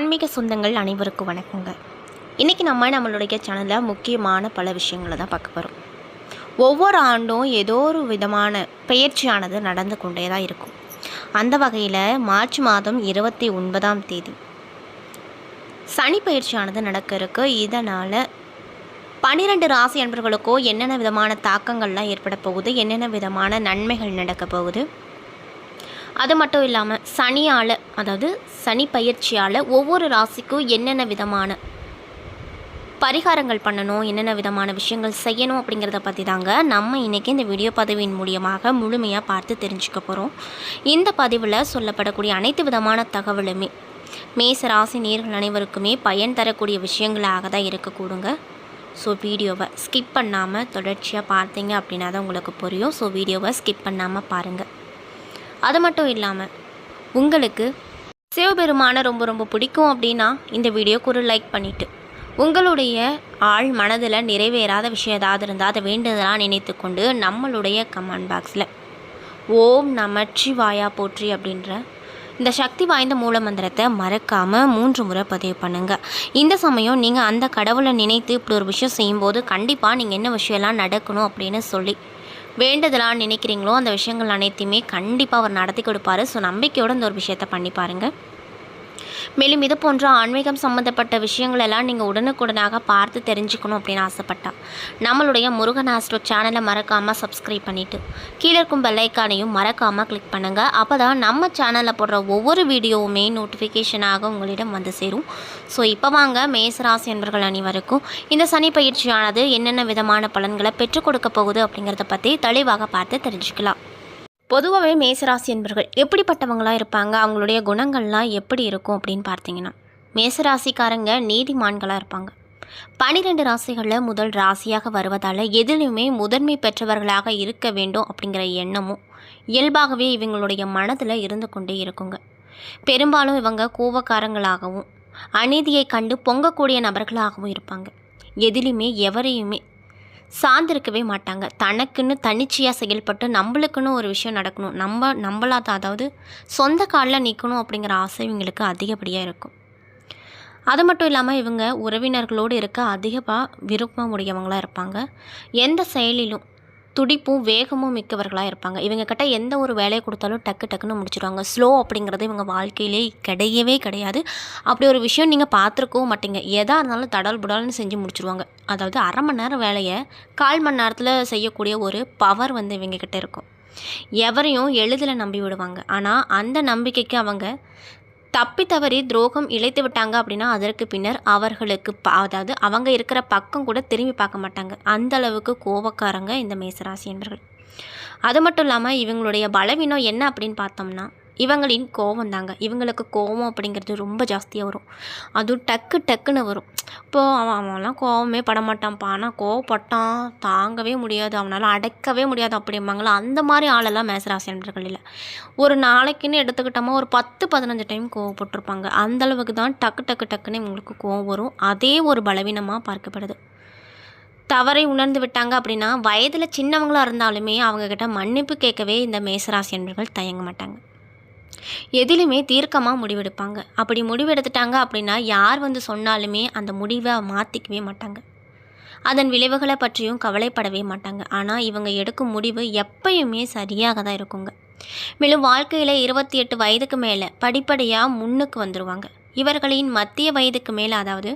ஆன்மீக சொந்தங்கள் அனைவருக்கும் வணக்கங்க. இன்றைக்கி நம்ம நம்மளுடைய சேனலில் முக்கியமான பல விஷயங்களை தான் பார்க்க போகிறோம் ஒவ்வொரு ஆண்டும் ஏதோ ஒரு விதமான பயிற்சியானது நடந்து கொண்டே தான் இருக்கும். அந்த வகையில் மார்ச் மாதம் இருபத்தி ஒன்பதாம் தேதி சனி பயிற்சியானது நடக்க இருக்கு இதனால் பன்னிரெண்டு ராசி அன்பர்களுக்கோ என்னென்ன விதமான தாக்கங்கள்லாம் ஏற்பட போகுது என்னென்ன விதமான நன்மைகள் நடக்க போகுது அது மட்டும் இல்லாமல் சனியால் அதாவது சனி பயிற்சியால் ஒவ்வொரு ராசிக்கும் என்னென்ன விதமான பரிகாரங்கள் பண்ணணும் என்னென்ன விதமான விஷயங்கள் செய்யணும் அப்படிங்கிறத பற்றி தாங்க நம்ம இன்றைக்கி இந்த வீடியோ பதிவின் மூலியமாக முழுமையாக பார்த்து தெரிஞ்சுக்க போகிறோம் இந்த பதிவில் சொல்லப்படக்கூடிய அனைத்து விதமான தகவலுமே மேச ராசி நேர்கள் அனைவருக்குமே பயன் தரக்கூடிய விஷயங்களாக தான் இருக்கக்கூடுங்க. ஸோ வீடியோவை ஸ்கிப் பண்ணாமல் தொடர்ச்சியாக பார்த்தீங்க அப்படின்னா தான் உங்களுக்கு புரியும். ஸோ வீடியோவை ஸ்கிப் பண்ணாமல் பாருங்கள் அது மட்டும் இல்லாமல் உங்களுக்கு சிவபெருமானை ரொம்ப ரொம்ப பிடிக்கும் அப்படின்னா இந்த வீடியோக்கு ஒரு லைக் பண்ணிவிட்டு உங்களுடைய ஆள் மனதில் நிறைவேறாத விஷயம் ஏதாவது இருந்தால் அதை வேண்டுதலாக நினைத்து கொண்டு நம்மளுடைய கமெண்ட் பாக்ஸில் ஓம் நமச்சிவாயா போற்றி அப்படின்ற இந்த சக்தி வாய்ந்த மூல மந்திரத்தை மறக்காமல் மூன்று முறை பதிவு பண்ணுங்கள் இந்த சமயம் நீங்கள் அந்த கடவுளை நினைத்து இப்படி ஒரு விஷயம் செய்யும்போது கண்டிப்பாக நீங்கள் என்ன விஷயம்லாம் நடக்கணும் அப்படின்னு சொல்லி வேண்டுதலாக நினைக்கிறீங்களோ அந்த விஷயங்கள் அனைத்தையுமே கண்டிப்பாக அவர் நடத்தி கொடுப்பாரு. ஸோ நம்பிக்கையோடு இந்த ஒரு விஷயத்த பண்ணி பாருங்கள் மேலும் இது போன்ற ஆன்மீகம் சம்மந்தப்பட்ட விஷயங்களெல்லாம் நீங்கள் உடனுக்குடனாக பார்த்து தெரிஞ்சுக்கணும் அப்படின்னு ஆசைப்பட்டா. நம்மளுடைய முருகன் ஆஸ்ட்ரோ சேனலை மறக்காமல் சப்ஸ்கிரைப் பண்ணிவிட்டு கீழே இருக்கும் பெல்லைக்கானையும் மறக்காமல் கிளிக் பண்ணுங்கள் அப்போ தான் நம்ம சேனலில் போடுற ஒவ்வொரு வீடியோவுமே நோட்டிஃபிகேஷனாக உங்களிடம் வந்து சேரும். ஸோ இப்போ வாங்க மேசராசி என்பர்கள் அனைவருக்கும் இந்த சனி பயிற்சியானது என்னென்ன விதமான பலன்களை பெற்றுக் கொடுக்க போகுது அப்படிங்கிறத பற்றி தெளிவாக பார்த்து தெரிஞ்சுக்கலாம். பொதுவாகவே மேசராசி என்பர்கள் எப்படிப்பட்டவங்களாக இருப்பாங்க? அவங்களுடைய குணங்கள்லாம் எப்படி இருக்கும் அப்படின்னு பார்த்தீங்கன்னா மேசராசிக்காரங்க நீதிமான்களாக இருப்பாங்க. பனிரெண்டு ராசிகளில் முதல் ராசியாக வருவதால் எதிலுமே முதன்மை பெற்றவர்களாக இருக்க வேண்டும் அப்படிங்கிற எண்ணமும் இயல்பாகவே இவங்களுடைய மனதில் இருந்து கொண்டே இருக்குங்க. பெரும்பாலும் இவங்க கோபக்காரங்களாகவும் அநீதியை கண்டு பொங்கக்கூடிய நபர்களாகவும் இருப்பாங்க. எதிலுமே எவரையுமே சார்ந்திருக்கவே மாட்டாங்க. தனக்குன்னு தனிச்சையாக செயல்பட்டு நம்மளுக்குன்னு ஒரு விஷயம் நடக்கணும். நம்ம நம்மளாத அதாவது சொந்த காலில் நிற்கணும் அப்படிங்கிற ஆசை இவங்களுக்கு அதிகப்படியாக இருக்கும். அது மட்டும் இல்லாமல் இவங்க உறவினர்களோடு இருக்க அதிகமாக விருப்பம் உடையவங்களாக இருப்பாங்க. எந்த செயலிலும் துடிப்பும் வேகமும் மிக்கவர்களாக இருப்பாங்க. இவங்க கிட்ட எந்த ஒரு வேலையை கொடுத்தாலும் டக்கு டக்குன்னு முடிச்சிடுவாங்க ஸ்லோ அப்படிங்கிறது இவங்க வாழ்க்கையிலே கிடையவே கிடையாது. அப்படி ஒரு விஷயம் நீங்கள் பார்த்துருக்கவும் மாட்டீங்க. எதாக இருந்தாலும் தடல் புடல்னு செஞ்சு முடிச்சிருவாங்க. அதாவது அரை மணி நேரம் வேலையை கால் மணி நேரத்தில் செய்யக்கூடிய ஒரு பவர் வந்து இவங்கக்கிட்ட இருக்கும். எவரையும் எளிதில் நம்பி விடுவாங்க. ஆனால் அந்த நம்பிக்கைக்கு அவங்க தப்பி தவறி துரோகம் இழைத்து விட்டாங்க அப்படின்னா அதற்கு பின்னர் அவர்களுக்கு அதாவது அவங்க இருக்கிற பக்கம் கூட திரும்பி பார்க்க மாட்டாங்க. அந்த அளவுக்கு கோபக்காரங்க இந்த மேசராசி என்பர்கள். அது மட்டும் இல்லாமல் இவங்களுடைய பலவீனம் என்ன அப்படின்னு பார்த்தோம்னா இவங்களின் கோவம் தாங்க. இவங்களுக்கு கோவம் அப்படிங்கிறது ரொம்ப ஜாஸ்தியாக வரும். அதுவும் டக்கு டக்குன்னு வரும். இப்போது அவன் அவன்லாம் கோவமே படமாட்டான்ப்பா. ஆனால் கோவப்பட்டான் தாங்கவே முடியாது. அவனால் அடைக்கவே முடியாது அப்படிம்பாங்களா? அந்த மாதிரி ஆளெல்லாம் மேசராசி என்பர்கள் இல்லை. ஒரு நாளைக்குன்னு எடுத்துக்கிட்டோமா ஒரு பத்து பதினஞ்சு டைம் கோவப்பட்டிருப்பாங்க. அந்த அளவுக்கு தான் டக்கு டக்கு டக்குன்னு இவங்களுக்கு கோவம் வரும். அதே ஒரு பலவீனமாக பார்க்கப்படுது. தவறை உணர்ந்து விட்டாங்க அப்படின்னா வயதில் சின்னவங்களாக இருந்தாலுமே அவங்கக்கிட்ட மன்னிப்பு கேட்கவே இந்த மேசராசி என்பர்கள் தயங்க மாட்டாங்க. எதிலுமே தீர்க்கமாக முடிவெடுப்பாங்க. அப்படி முடிவெடுத்துட்டாங்க அப்படின்னா யார் வந்து சொன்னாலுமே அந்த முடிவை மாற்றிக்கவே மாட்டாங்க. அதன் விளைவுகளை பற்றியும் கவலைப்படவே மாட்டாங்க. ஆனால் இவங்க எடுக்கும் முடிவு எப்பயுமே சரியாக தான் இருக்குங்க. மேலும் வாழ்க்கையில் இருபத்தி எட்டு வயதுக்கு மேலே படிப்படியாக முன்னுக்கு வந்துடுவாங்க இவர்களின் மத்திய வயதுக்கு மேலே அதாவது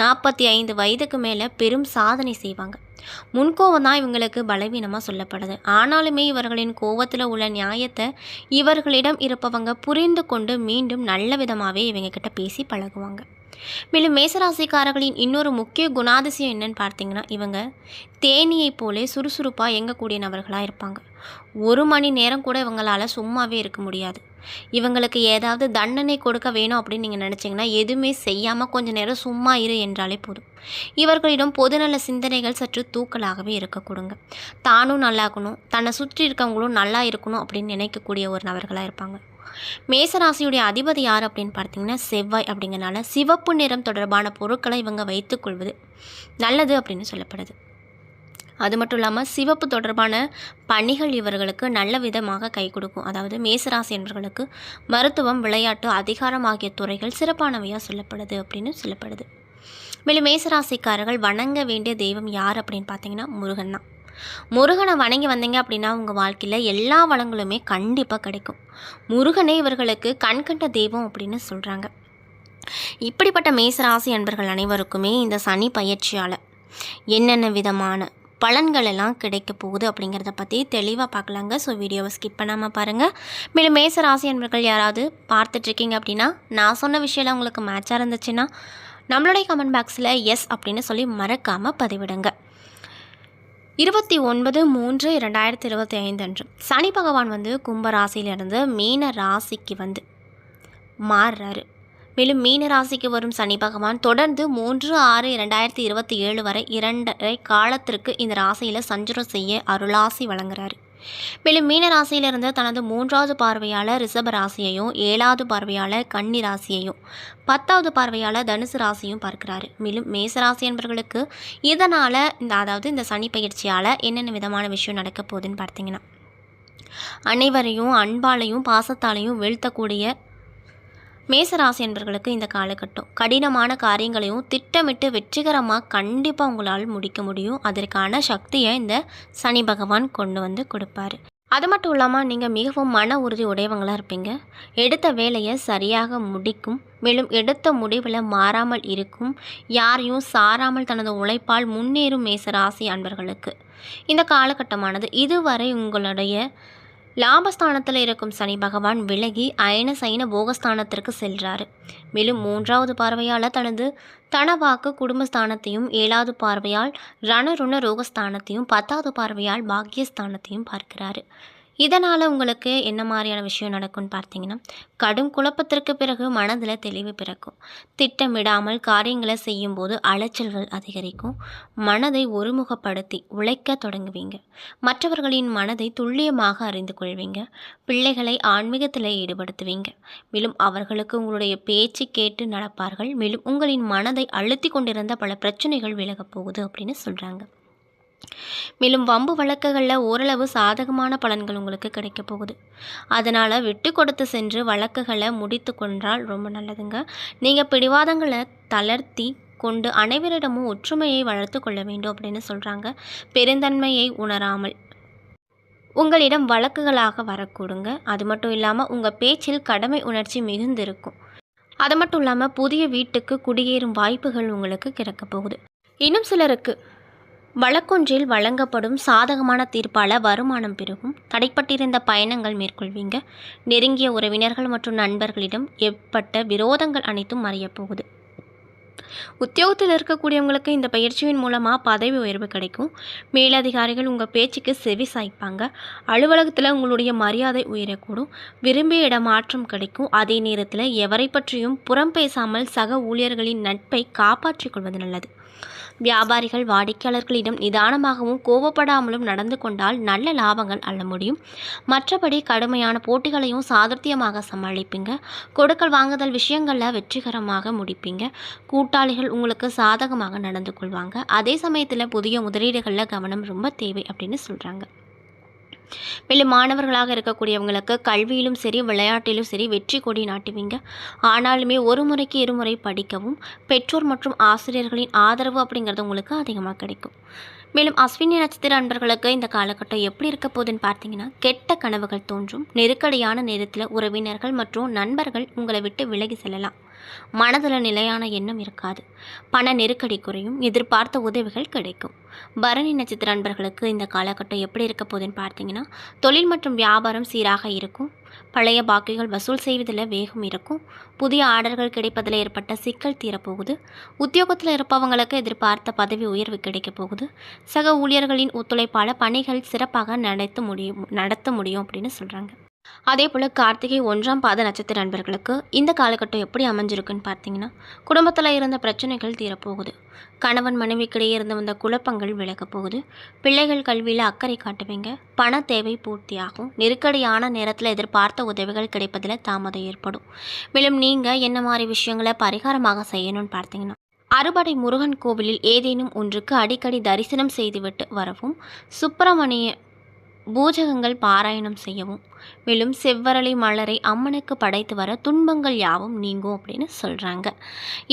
நாற்பத்தி ஐந்து வயதுக்கு மேலே பெரும் சாதனை செய்வாங்க. முன்கோவம் தான் இவங்களுக்கு பலவீனமாக சொல்லப்படுது. ஆனாலுமே இவர்களின் கோவத்தில் உள்ள நியாயத்தை இவர்களிடம் இருப்பவங்க புரிந்து கொண்டு மீண்டும் நல்ல விதமாகவே இவங்க கிட்ட பேசி பழகுவாங்க. மேலும் மேசராசிக்காரர்களின் இன்னொரு முக்கிய குணாதிசயம் என்னன்னு பார்த்தீங்கன்னா இவங்க தேனியை போலே சுறுசுறுப்பாக இயங்கக்கூடிய நபர்களாக இருப்பாங்க. ஒரு மணி நேரம் கூட இவங்களால் சும்மாவே இருக்க முடியாது. இவங்களுக்கு ஏதாவது தண்டனை கொடுக்க வேணும் அப்படின்னு நீங்கள் நினச்சிங்கன்னா எதுவுமே செய்யாமல் கொஞ்சம் நேரம் சும்மா இரு என்றாலே போதும். இவர்களிடம் பொதுநல சிந்தனைகள் சற்று தூக்கலாகவே இருக்க கொடுங்க. தானும் நல்லாக்கணும் தன்னை சுற்றி இருக்கவங்களும் நல்லா இருக்கணும் அப்படின்னு நினைக்கக்கூடிய ஒரு நபர்களாக இருப்பாங்க. மேசராசியுடைய அதிபதி யார் அப்படின்னு பார்த்தீங்கன்னா செவ்வாய் அப்படிங்கிறனால சிவப்பு நிறம் தொடர்பான பொருட்களை இவங்க வைத்துக்கொள்வது நல்லது அப்படின்னு சொல்லப்படுது. அது மட்டும் இல்லாமல் சிவப்பு தொடர்பான பணிகள் இவர்களுக்கு நல்ல விதமாக கை கொடுக்கும். அதாவது மேசராசி என்பவர்களுக்கு மருத்துவம் விளையாட்டு அதிகாரம் ஆகிய துறைகள் சிறப்பானவையாக சொல்லப்படுது அப்படின்னு சொல்லப்படுது. மேலும் மேசராசிக்காரர்கள் வணங்க வேண்டிய தெய்வம் யார் அப்படின்னு பார்த்தீங்கன்னா முருகன் தான். முருகனை வணங்கி வந்தீங்க அப்படின்னா உங்கள் வாழ்க்கையில் எல்லா வளங்களுமே கண்டிப்பாக கிடைக்கும். முருகனே இவர்களுக்கு கண்கண்ட தெய்வம் அப்படின்னு சொல்கிறாங்க இப்படிப்பட்ட மேசராசி அன்பர்கள் அனைவருக்குமே இந்த சனி பயிற்சியால் என்னென்ன விதமான பலன்கள் எல்லாம் கிடைக்க போகுது அப்படிங்கிறத பற்றி தெளிவாக பார்க்கலாங்க. ஸோ வீடியோவை ஸ்கிப் பண்ணாமல் பாருங்கள் மேலும் மேசராசி அன்பர்கள் யாராவது பார்த்துட்ருக்கீங்க அப்படின்னா நான் சொன்ன விஷயம்லாம் உங்களுக்கு மேட்சாக இருந்துச்சுன்னா நம்மளுடைய கமெண்ட் பாக்ஸில் எஸ் அப்படின்னு சொல்லி மறக்காமல் பதிவிடுங்க. இருபத்தி ஒன்பது மூன்று இரண்டாயிரத்தி இருபத்தி ஐந்து அன்று சனி பகவான் வந்து கும்ப ராசியிலிருந்து மீன ராசிக்கு வந்து மாறுறாரு. மேலும் மீன ராசிக்கு வரும் சனி பகவான் தொடர்ந்து மூன்று ஆறு இரண்டாயிரத்தி இருபத்தி ஏழு வரை இரண்டரை காலத்திற்கு இந்த ராசியில் சஞ்சுரம் செய்ய அருளாசி வழங்குறாரு. மேலும் மீன ராசியிலிருந்து தனது மூன்றாவது பார்வையாளர் ரிஷப ராசியையும் ஏழாவது பார்வையாளர் கன்னி ராசியையும் பத்தாவது பார்வையாளர் தனுசு ராசியும் பார்க்கிறாரு. மேலும் மேச ராசி என்பவர்களுக்கு இதனால் இந்த அதாவது இந்த சனி பயிற்சியால் என்னென்ன விதமான விஷயம் நடக்க போகுதுன்னு பார்த்தீங்கன்னா அனைவரையும் அன்பாலையும் பாசத்தாலையும் வீழ்த்தக்கூடிய மேசராசி என்பவர்களுக்கு இந்த காலகட்டம். கடினமான காரியங்களையும் திட்டமிட்டு வெற்றிகரமாக கண்டிப்பாக உங்களால் முடிக்க முடியும். அதற்கான சக்தியை இந்த சனி பகவான் கொண்டு வந்து கொடுப்பாரு. அது மட்டும் இல்லாமல் நீங்கள் மிகவும் மன உறுதி உடையவங்களாக இருப்பீங்க. எடுத்த வேலையை சரியாக முடிக்கும். மேலும் எடுத்த முடிவில் மாறாமல் இருக்கும். யாரையும் சாராமல் தனது உழைப்பால் முன்னேறும் மேசராசி அன்பர்களுக்கு. இந்த காலகட்டமானது இதுவரை உங்களுடைய லாபஸ்தானத்தில் இருக்கும் சனி பகவான் விலகி அயன சைன போகஸ்தானத்திற்கு செல்றாரு. மேலும் மூன்றாவது பார்வையால் தனது தனவாக்கு குடும்பஸ்தானத்தையும் ஏழாவது பார்வையால் ரணருண ரோகஸ்தானத்தையும் பத்தாவது பார்வையால் பாக்கியஸ்தானத்தையும் பார்க்கிறாரு. இதனால் உங்களுக்கு என்ன மாதிரியான விஷயம் நடக்கும்னு பார்த்தீங்கன்னா கடும் குழப்பத்திற்கு பிறகு மனதில் தெளிவு பிறக்கும். திட்டமிடாமல் காரியங்களை செய்யும்போது அலைச்சல்கள் அதிகரிக்கும். மனதை ஒருமுகப்படுத்தி உழைக்க தொடங்குவீங்க. மற்றவர்களின் மனதை துல்லியமாக அறிந்து கொள்வீங்க. பிள்ளைகளை ஆன்மீகத்தில் ஈடுபடுத்துவீங்க. மேலும் அவர்களுக்கு உங்களுடைய பேச்சு கேட்டு நடப்பார்கள். மேலும் உங்களின் மனதை அழுத்தி கொண்டிருந்த பல பிரச்சனைகள் விலகப் போகுது அப்படின்னு சொல்கிறாங்க மேலும் வம்பு வழக்குகளில் ஓரளவு சாதகமான பலன்கள் உங்களுக்கு கிடைக்க போகுது. அதனால் விட்டு கொடுத்து சென்று வழக்குகளை முடித்து கொண்டால் ரொம்ப நல்லதுங்க. நீங்கள் பிடிவாதங்களை தளர்த்தி கொண்டு அனைவரிடமும் ஒற்றுமையை வளர்த்து கொள்ள வேண்டும் அப்படின்னு சொல்கிறாங்க பெருந்தன்மையை உணராமல். உங்களிடம் வழக்குகளாக வரக்கூடுங்க. அது மட்டும் இல்லாமல் உங்கள் பேச்சில் கடமை உணர்ச்சி மிகுந்திருக்கும். அது மட்டும் இல்லாமல் புதிய வீட்டுக்கு குடியேறும் வாய்ப்புகள் உங்களுக்கு கிடைக்க போகுது. இன்னும் சிலருக்கு வழக்கொன்றில் வழங்கப்படும் சாதகமான தீர்ப்பால் வருமானம் பெருகும். தடைப்பட்டிருந்த பயணங்கள் மேற்கொள்வீங்க. நெருங்கிய உறவினர்கள் மற்றும் நண்பர்களிடம் ஏற்பட்ட விரோதங்கள் அனைத்தும் மறையப்போகுது உத்தியோகத்தில் இருக்கக்கூடியவங்களுக்கு இந்த பயிற்சியின் மூலமாக பதவி உயர்வு கிடைக்கும். மேலதிகாரிகள் உங்கள் பேச்சுக்கு செவி சாய்ப்பாங்க. அலுவலகத்தில் உங்களுடைய மரியாதை உயரக்கூடும். விரும்பிய இடமாற்றம் கிடைக்கும். அதே நேரத்தில் எவரை பற்றியும் புறம் பேசாமல் சக ஊழியர்களின் நட்பை காப்பாற்றிக் கொள்வது நல்லது. வியாபாரிகள் வாடிக்கையாளர்களிடம் நிதானமாகவும் கோபப்படாமலும் நடந்து கொண்டால் நல்ல லாபங்கள் அள்ள முடியும். மற்றபடி கடுமையான போட்டிகளையும் சாதுர்த்தியமாக சமாளிப்பீங்க. கொடுக்கல் வாங்குதல் விஷயங்களில் வெற்றிகரமாக முடிப்பீங்க. கூட்டாளிகள் உங்களுக்கு சாதகமாக நடந்து கொள்வாங்க. அதே சமயத்தில் புதிய முதலீடுகளில் கவனம் ரொம்ப தேவை அப்படின்னு சொல்கிறாங்க மேலும் மாணவர்களாக இருக்கக்கூடியவங்களுக்கு கல்வியிலும் சரி விளையாட்டிலும் சரி வெற்றி கொடி நாட்டுவீங்க. ஆனாலுமே ஒரு முறைக்கு இருமுறை படிக்கவும் பெற்றோர் மற்றும் ஆசிரியர்களின் ஆதரவு அப்படிங்கிறது உங்களுக்கு அதிகமாக கிடைக்கும். மேலும் அஸ்வினி நட்சத்திர அன்பர்களுக்கு இந்த காலகட்டம் எப்படி இருக்க போகுதுன்னு பார்த்தீங்கன்னா கெட்ட கனவுகள் தோன்றும். நெருக்கடியான நேரத்தில் உறவினர்கள் மற்றும் நண்பர்கள் உங்களை விட்டு விலகி செல்லலாம். மனதில் நிலையான எண்ணம் இருக்காது. பண நெருக்கடி குறையும் எதிர்பார்த்த உதவிகள் கிடைக்கும். பரணி நட்சத்திர அன்பர்களுக்கு இந்த காலகட்டம் எப்படி இருக்க போகுதுன்னு பார்த்தீங்கன்னா தொழில் மற்றும் வியாபாரம் சீராக இருக்கும். பழைய பாக்கிகள் வசூல் செய்வதில் வேகம் இருக்கும். புதிய ஆர்டர்கள் கிடைப்பதில் ஏற்பட்ட சிக்கல் தீரப்போகுது. உத்தியோகத்தில் இருப்பவங்களுக்கு எதிர்பார்த்த பதவி உயர்வு கிடைக்க போகுது. சக ஊழியர்களின் ஒத்துழைப்பால் பணிகள் சிறப்பாக நடத்த முடியும் நடத்த முடியும் அப்படின்னு சொல்கிறாங்க அதே போல் கார்த்திகை ஒன்றாம் பாத நட்சத்திர நண்பர்களுக்கு இந்த காலகட்டம் எப்படி அமைஞ்சிருக்குன்னு பார்த்தீங்கன்னா குடும்பத்தில் இருந்த பிரச்சனைகள் தீரப்போகுது. கணவன் மனைவிக்கிடையே இருந்து வந்த குழப்பங்கள் விலகப் போகுது. பிள்ளைகள் கல்வியில் அக்கறை காட்டுவீங்க. பண தேவை பூர்த்தியாகும். நெருக்கடியான நேரத்தில் எதிர்பார்த்த உதவிகள் கிடைப்பதில் தாமதம் ஏற்படும். மேலும் நீங்கள் என்ன மாதிரி விஷயங்களை பரிகாரமாக செய்யணும்னு பார்த்தீங்கன்னா அறுபடை முருகன் கோவிலில் ஏதேனும் ஒன்றுக்கு அடிக்கடி தரிசனம் செய்துவிட்டு வரவும் சுப்பிரமணிய பூஜகங்கள் பாராயணம் செய்யவும் மேலும் செவ்வரளி மலரை அம்மனுக்கு படைத்து வர துன்பங்கள் யாவும் நீங்கும் அப்படின்னு சொல்கிறாங்க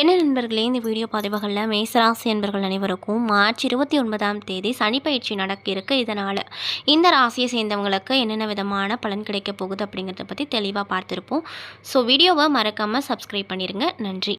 என்ன நண்பர்களே இந்த வீடியோ பதிவுகளில் மேசராசி என்பர்கள் அனைவருக்கும் மார்ச் இருபத்தி ஒன்பதாம் தேதி சனிப்பயிற்சி நடக்க இருக்கு. இதனால் இந்த ராசியை சேர்ந்தவங்களுக்கு என்னென்ன விதமான பலன் கிடைக்க போகுது அப்படிங்கிறத பற்றி தெளிவாக பார்த்துருப்போம். ஸோ வீடியோவை மறக்காமல் சப்ஸ்கிரைப் பண்ணிடுங்க நன்றி.